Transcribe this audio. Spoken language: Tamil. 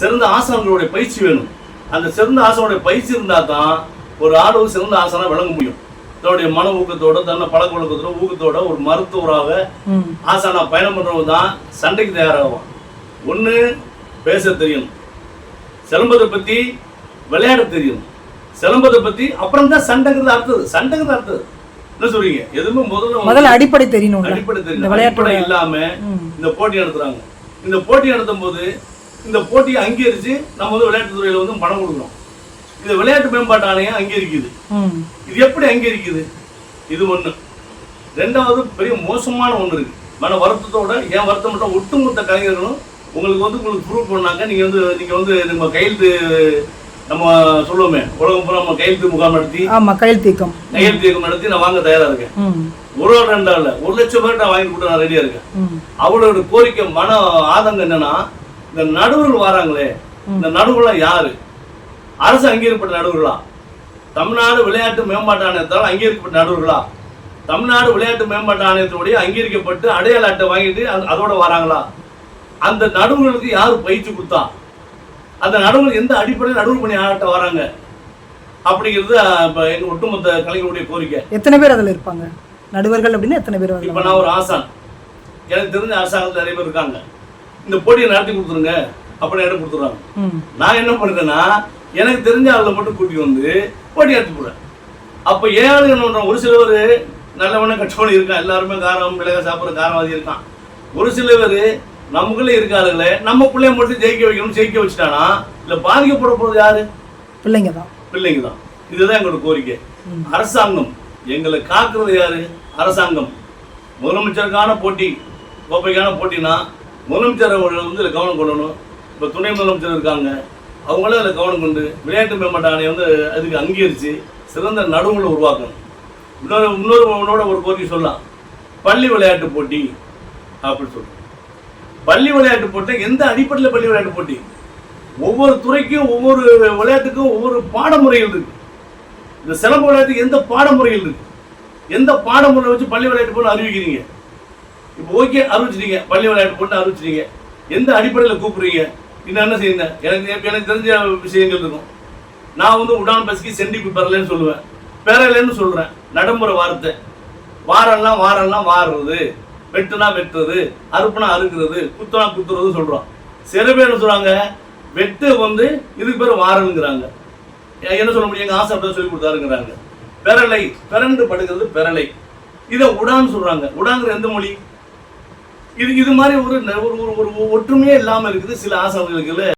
சிறந்த ஆசனங்களுடைய பயிற்சி வேணும். அந்த சிறந்த ஆசனுடைய பயிற்சி இருந்தால் தான் ஒரு ஆள் சிறந்த ஆசனம் விளங்க முடியும். தன்னுடைய மன ஊக்கத்தோட தன்னை பழக்க வழக்கத்தோட ஊக்கத்தோட ஒரு மருத்துவராக ஆசானா பயணம் பண்றவங்க தான் சண்டைக்கு தயாராகுவான் ஒண்ணு பேச தெரியணும் சிலம்பத்தை பத்தி விளையாட தெரியும். சிலம்பத்தை பத்தி அப்புறம் தான் சண்டைங்கிறது அடுத்தது சண்டைங்கிறது அடுத்தது என்ன சொல்றீங்க? எதுவுமே முதல்ல முதல்ல அடிப்படை தெரியணும்ல. அடிப்படை தெரியும் விளையாட்டோட அடிப்படை இல்லாம இந்த போட்டி நடத்துறாங்க. இந்த போட்டி நடத்தும் போது இந்த போட்டியை அங்கீகரிச்சு நம்ம வந்து விளையாட்டுத் துறையில வந்து பணம் கொடுக்குறோம் இந்த விளையாட்டு மேம்பாட்டு ஆணையம் அங்கீகரிக்குது. இது எப்படி அங்கீகரிக்குது? இது ஒண்ணு. ரெண்டாவது பெரிய மோசமான ஒண்ணு இருக்கு. மன வருத்தத்தோட ஏன் வருத்தம் மட்டும் ஒட்டுமொத்த கலைஞர்களும் உங்களுக்கு வந்து உங்களுக்கு ப்ரூவ் பண்ணாங்க. நீங்க வந்து நீங்க வந்து நம்ம கையெழுத்து நம்ம சொல்லுவோமே உலகம் பூரா நம்ம கையெழுத்து முகாம் நடத்தி ஆமா கையெழுத்து இயக்கம் கையெழுத்து இயக்கம் நடத்தி நான் வாங்க தயாரா இருக்கேன். ஒரு ரெண்டு ஆள் ஒரு லட்சம் பேர்ட்ட வாங்கி கொடுத்து நான் ரெடியா இருக்கேன். அவளோட கோரிக்கை மன ஆதங்கம் என்னன்னா இந்த நடுவர்கள் வராங்களே இந்த நடுவர்கள்லாம் யாரு? அரசு அங்கீகரிக்கப்பட்ட நடுவர்களா? தமிழ்நாடு விளையாட்டு மேம்பாட்டு ஆணையத்தால் அங்கீகரிக்கப்பட்ட நடுவர்களா? தமிழ்நாடு விளையாட்டு மேம்பாட்டு ஆணையத்தினுடைய அங்கீகரிக்கப்பட்டு அடையாள அட்டை வாங்கிட்டு அது- அதோட வராங்களா? அந்த நடுவர்களுக்கு யார் பயிற்சி கொடுத்தா? அந்த நடுவர் எந்த அடிப்படையில் நடுவர் பணி ஆட்ட வராங்க? அப்படிங்கிறது இப்ப எங்க ஒட்டுமொத்த கலைஞருடைய கோரிக்கை. எத்தனை பேர் அதுல இருப்பாங்க? நடுவர்கள் அப்படின்னு எத்தனை பேர் இப்ப நான் ஒரு ஆசான். எனக்கு தெரிஞ்ச அரசாங்கத்தில் நிறைய பேர் இருக்காங்க. இந்த போட்டியை நடத்தி கொடுத்துருங்க. அப்படின்னு இடம் கொடுத்துருவாங்க ம் நான் என்ன பண்ணுறேன்னா எனக்கு தெரிஞ்ச ஆளை மட்டும் கூட்டி வந்து போட்டி நடத்தி போடுறேன் அப்போ ஏழு என்ன பண்றோம்? ஒரு சிலவர் நல்லவன கட்டவன இருக்கான். எல்லாருமே காரம் மிளகா சாப்பிட்ற காரவாதி இருக்கான். ஒரு சிலவர் நமக்குள்ளே இருக்காதுங்களே நம்ம பிள்ளைய மட்டும் ஜெயிக்க வைக்கணும் ஜெயிக்க வச்சுட்டானா? இல்லை பாதிக்கப்பட போகிறது யாரு? பிள்ளைங்க தான். பிள்ளைங்க தான். இதுதான் எங்களோட கோரிக்கை. அரசாங்கம். எங்களை காக்குறது யாரு? அரசாங்கம். முதலமைச்சருக்கான போட்டி கோப்பைக்கான போட்டினா முதலமைச்சர் அவர்கள் வந்து இதில் கவனம் கொள்ளணும். இப்போ துணை முதலமைச்சர் இருக்காங்க. அவங்களும் அதில் கவனம் கொண்டு விளையாட்டு மேம்பாட்டு ஆணையம் வந்து அதுக்கு அங்கீகரித்து சிறந்த நடுவுகளை உருவாக்கணும். இன்னொரு இன்னொரு உன்னோட ஒரு கோரிக்கை சொல்லலாம். பள்ளி விளையாட்டு போட்டி அப்படின்னு சொல்லுவோம் பள்ளி விளையாட்டு போட்டி எந்த அடிப்படையில் பள்ளி விளையாட்டு போட்டி? ஒவ்வொரு துறைக்கும் ஒவ்வொரு விளையாட்டுக்கும் ஒவ்வொரு பாடமுறைகள் இருக்கு. இந்த சிலம்பு விளையாட்டுக்கு எந்த பாடமுறைகள் இருக்கு? எந்த பாடமுறை வச்சு பள்ளி விளையாட்டு போட்டு அறிவிக்கிறீங்க? இப்போ ஓகே அறிவிச்சிட்டீங்க பள்ளி விளையாட்டு போட்டு அறிவிச்சிட்டீங்க எந்த அடிப்படையில் கூப்பிடுறீங்க? இன்னும் என்ன செய்யுங்க எனக்கு எனக்கு தெரிஞ்ச விஷயங்கள் இருக்கும். நான் வந்து உடான் பஸ்க்கு செண்டிப்பு பெறலன்னு சொல்லுவேன். பெறலைன்னு சொல்கிறேன் நடைமுறை வார்த்தை. வாரம்லாம் வாரம்லாம் வாடுறது வெட்டுனா வெட்டுறது அறுப்புனா அறுக்கிறது குத்துனா குத்துறது சொல்கிறோம் சில பேர் என்ன சொல்கிறாங்க வெட்டு வந்து இதுக்கு பேர் வாரனுங்கிறாங்க ஏன் என்ன சொல்ல முடியும்? எங்கள் ஆசை சொல்லி கொடுத்தாருங்கிறாங்க. பெரலை பிறண்டு படுகிறது பெரலை இதை உடான்னு சொல்கிறாங்க உடாங்கிற எந்த மொழி? இது இது மாதிரி ஒரு ஒரு ஒரு- ஒற்றுமையே இல்லாம இருக்குது சில ஆசிரியர்களுக்கு